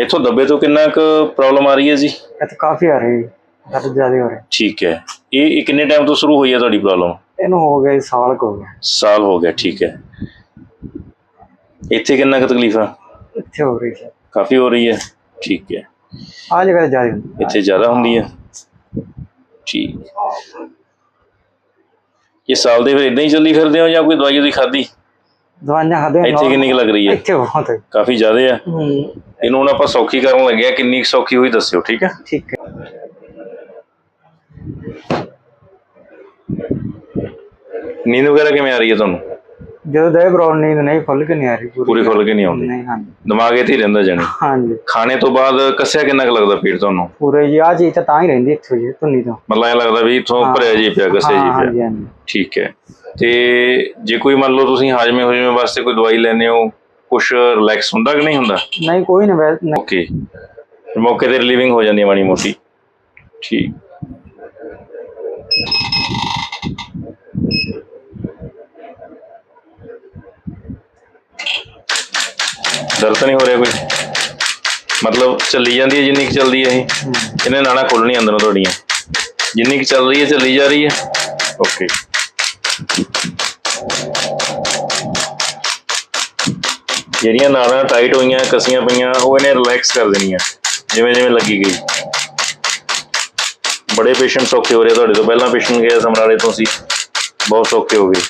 ਇੱਥੋਂ ਦੱਬੇ ਤੋਂ ਕਿੰਨਾ ਕੁ ਪ੍ਰੋਬਲਮ ਆ ਰਹੀ ਹੈ ਜੀ? ਇਹ ਤਾਂ ਕਾਫੀ ਆ ਰਹੀ ਦਰਦ ਜ਼ਿਆਦਾ ਹੋ ਰਿਹਾ ਠੀਕ ਹੈ। ਇਹ ਇਹ ਕਿੰਨੇ ਟਾਈਮ ਤੋਂ ਸ਼ੁਰੂ ਹੋਈ ਹੈ ਤੁਹਾਡੀ ਪ੍ਰੋਬਲਮ ਇਹਨੂੰ ਹੋ ਗਿਆ ਜੀ, ਸਾਲ ਕੁ ਹੋ ਗਿਆ। ਸਾਲ ਹੋ ਗਿਆ ਠੀਕ ਹੈ। ਇੱਥੇ ਕਿੰਨਾ ਕੁ ਤਕਲੀਫ ਆ? ਇੱਥੇ ਹੋ ਰਹੀ ਹੈ। ਕਾਫੀ ਹੋ ਰਹੀ ਹੈ ਠੀਕ ਹੈ। ਆ ਜਗ੍ਹਾ ਤੇ ਜ਼ਿਆਦਾ। ਹੁੰਦੀ ਹੈ। ਇੱਥੇ ਜ਼ਿਆਦਾ ਹੁੰਦੀ ਹੈ। ਠੀਕ। ਇਹ ਸਾਲ ਦੇ ਫਿਰ ਇਦਾਂ ਹੀ ਚੱਲੀ ਫਿਰਦੇ ਹੋ ਜਾਂ ਕੋਈ ਦਵਾਈ ਦੀ ਖਾਦੀ ਦਵਾਈਆਂ ਖਾਦੇ ਇੱਥੇ ਕਿੰਨੀ ਕੁ ਲੱਗ ਰਹੀ ਹੈ? ਇੱਥੇ ਬਹੁਤ। ਹੈ ਕਾਫੀ ਜ਼ਿਆਦਾ ਹੈ ਹੂੰ। ਇਹਨੂੰ ਹੁਣ ਆਪਾਂ ਸੌਖੀ ਕਰਨ ਲੱਗੇ ਆ। ਕਿੰਨੀ ਕੁ ਸੌਖੀ ਹੋਈ ਦੱਸਿਓ ਠੀਕ ਹੈ ਠੀਕ ਹੈ। ਨੀਂਦ ਵਗੈਰਾ ਕਿਵੇਂ ਆ ਰਹੀ ਹੈ ਤੁਹਾਨੂੰ? ਜਦੋਂ ਦੇ ਪ੍ਰੋਬਲਮ ਨੀਂਦ ਨਹੀਂ ਖੁੱਲ ਕੇ ਨਹੀਂ ਆ ਰਹੀ ਪੂਰੀ। ਖੁੱਲ ਕੇ ਨਹੀਂ ਆਉਂਦੀ। ਨਹੀਂ ਹਾਂਜੀ। ਦਿਮਾਗ ਇੱਥੇ ਹੀ ਰਹਿੰਦਾ ਜਾਣੀ। ਹਾਂਜੀ। ਖਾਣੇ ਤੋਂ ਬਾਅਦ ਕੱਸਿਆ ਕਿੰਨਾ ਕੁ ਲੱਗਦਾ ਪੇਟ ਤੁਹਾਨੂੰ? ਪੂਰੇ ਜੀ ਆ ਚੀਜ਼ ਤਾਂ ਤਾਂ ਹੀ ਰਹਿੰਦੀ ਇੱਥੋਂ ਜੀ ਧੁੰਨੀ ਤੋਂ। ਮਤਲਬ ਇਹ ਲੱਗਦਾ ਵੀ ਇਥੋਂ ਭਰਿਆ ਜੀ ਪਿਆ ਕੱਸਿਆ ਜੀ ਪਿਆ। ਹਾਂਜੀ ਠੀਕ ਹੈ। ਤੇ ਜੇ ਕੋਈ ਮੰਨ ਲਓ ਤੁਸੀਂ ਹਾਜਮੇ ਹੋਜਮੇ ਵਾਸਤੇ ਕੋਈ ਦਵਾਈ ਲੈਂਦੇ ਹੋ ਕੁਝ ਰਿਲੈਕਸ ਹੁੰਦਾ ਕਿ ਨਹੀਂ ਹੁੰਦਾ? ਨਹੀਂ ਕੋਈ ਨਹੀਂ ਓਕੇ ਮੌਕੇ ਤੇ ਰਿਲੀਵਿੰਗ ਹੋ ਜਾਂਦੀ ਹੈ ਮਾੜੀ ਮੋਟੀ। ਠੀਕ। ਦਰਦ ਨਹੀਂ ਹੋ ਰਿਹਾ ਕੋਈ? ਮਤਲਬ ਚੱਲੀ ਜਾਂਦੀ ਹੈ ਜਿੰਨੀ ਕੁ ਚੱਲਦੀ ਹੈ ਇਹ। ਇਹਨੇ ਨਾੜਾ ਖੋਲਣੀ ਅੰਦਰੋਂ ਤੁਹਾਡੀਆਂ। ਜਿੰਨੀ ਕੁ ਚੱਲ ਰਹੀ ਹੈ ਚੱਲੀ ਜਾ ਰਹੀ ਹੈ। ਓਕੇ ਜਿਹੜੀਆਂ ਨਾੜਾਂ ਟਾਈਟ ਹੋਈਆਂ ਕਸੀਆਂ ਪਈਆਂ ਉਹ ਇਹਨੇ ਰਿਲੈਕਸ ਕਰ ਦੇਣੀਆਂ। ਜਿਵੇਂ ਜਿਵੇਂ ਲੱਗੀ ਗਈ। ਬੜੇ ਪੇਸ਼ੈਂਟ ਸੌਖੇ ਹੋ ਰਹੇ ਤੁਹਾਡੇ ਤੋਂ। ਪਹਿਲਾਂ ਪੇਸ਼ੈਂਟ ਗਿਆ ਸਮਰਾਲੇ ਤੋਂ ਸੀ। ਬਹੁਤ ਸੌਖੇ ਹੋ ਗਏ।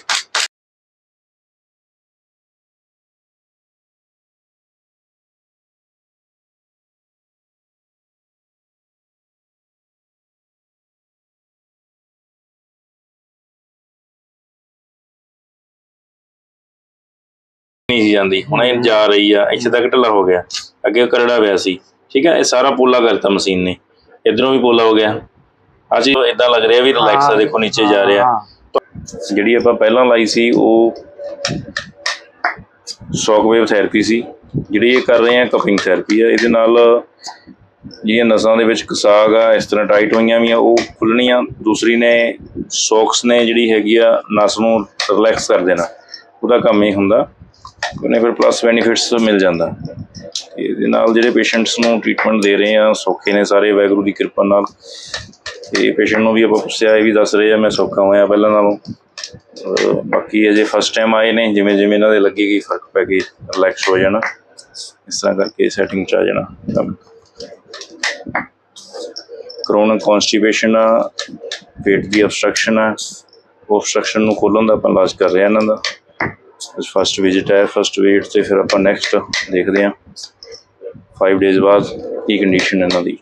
ਨਹੀਂ ਸੀ ਜਾਂਦੀ। ਹੁਣ ਇਹ ਜਾ ਰਹੀ ਆ ਇੱਥੇ ਤੱਕ ਢਿੱਲਾ ਹੋ ਗਿਆ। ਅੱਗੇ ਕਰੜਾ ਪਿਆ ਸੀ। ਠੀਕ ਹੈ ਇਹ ਸਾਰਾ ਪੋਲਾ ਕਰਤਾ ਮਸ਼ੀਨ ਨੇ। ਇਧਰੋਂ ਵੀ ਪੋਲਾ ਹੋ ਗਿਆ। ਜੀ ਇਦਾਂ ਲੱਗ ਰਿਹਾ ਵੀ ਰਿਲੈਕਸ ਆ ਦੇਖੋ ਨੀਚੇ ਜਾ ਰਿਹਾ। ਜਿਹੜੀ ਆਪਾਂ ਪਹਿਲਾਂ ਲਾਈ ਸੀ ਉਹ ਸ਼ੌਕ ਵੇਵ ਥੈਰੇਪੀ ਸੀ। ਜਿਹੜੀ ਇਹ ਕਰ ਰਹੇ ਆ ਕਪਿੰਗ ਥੈਰੇਪੀ ਆ। ਇਹਦੇ ਨਾਲ ਜਿਹੜੀਆਂ ਨਸਾਂ ਦੇ ਵਿੱਚ ਕਸਾਗ ਆ ਇਸ ਤਰ੍ਹਾਂ ਟਾਈਟ ਹੋਈਆਂ ਵੀ ਆ ਉਹ ਖੁੱਲਣੀਆਂ। ਦੂਸਰੀ ਨੇ ਸੌਕਸ ਨੇ ਜਿਹੜੀ ਹੈਗੀ ਆ ਨਸ ਨੂੰ ਰਿਲੈਕਸ ਕਰ ਦੇਣਾ। ਉਹਦਾ ਕੰਮ ਇਹ ਹੁੰਦਾ। ਉਹਨੇ ਫਿਰ ਪਲੱਸ ਬੈਨੀਫਿਟਸ ਮਿਲ ਜਾਂਦਾ। ਇਹਦੇ ਨਾਲ ਜਿਹੜੇ ਪੇਸ਼ੈਂਟਸ ਨੂੰ ਟ੍ਰੀਟਮੈਂਟ ਦੇ ਰਹੇ ਆ ਸੌਖੇ ਨੇ ਸਾਰੇ, ਵਾਹਿਗੁਰੂ ਦੀ ਕਿਰਪਾ ਨਾਲ। ਤੇ ਪੇਸ਼ੈਂਟ ਨੂੰ ਵੀ ਆਪਾਂ ਪੁੱਛਿਆ, ਇਹ ਵੀ ਦੱਸ ਰਹੇ ਆ, ਮੈਂ ਸੌਖਾ ਹੋਇਆ ਪਹਿਲਾਂ ਨਾਲੋਂ। ਅਹ ਬਾਕੀ ਅਜੇ ਫਸਟ ਟਾਈਮ ਆਏ ਨੇ, ਜਿਵੇਂ ਜਿਵੇਂ ਇਹਨਾਂ ਦੇ ਲੱਗੇਗੀ ਫ਼ਰਕ ਪੈ ਗਈ ਰਿਲੈਕਸ ਹੋ ਜਾਣਾ। ਇਸ ਤਰ੍ਹਾਂ ਕਰਕੇ ਸੈਟਿੰਗ ਚ ਆ ਜਾਣਾ। ਕਰੋਨਾ ਕਰੋਨਿਕ ਕਨਸਟੀਪੇਸ਼ਨ ਆ, ਪੇਟ ਦੀ ਅਬਸਟ੍ਰਕਸ਼ਨ ਆ। ਉਹ ਅਬਸਟ੍ਰਕਸ਼ਨ ਨੂੰ ਖੋਲਣ ਦਾ ਆਪਾਂ ਇਲਾਜ ਕਰ ਰਹੇ ਆ ਇਹਨਾਂ ਦਾ। ਫਸਟ ਵਿਜ਼ਿਟ ਹੈ ਫਸਟ ਵਿਜਿਟ ਤੇ ਫਿਰ ਆਪਾਂ ਨੈਕਸਟ ਦੇਖਦੇ ਹਾਂ। 5 ਡੇਜ਼ ਬਾਅਦ ਕੀ ਕੰਡੀਸ਼ਨ ਇਹਨਾਂ ਦੀ।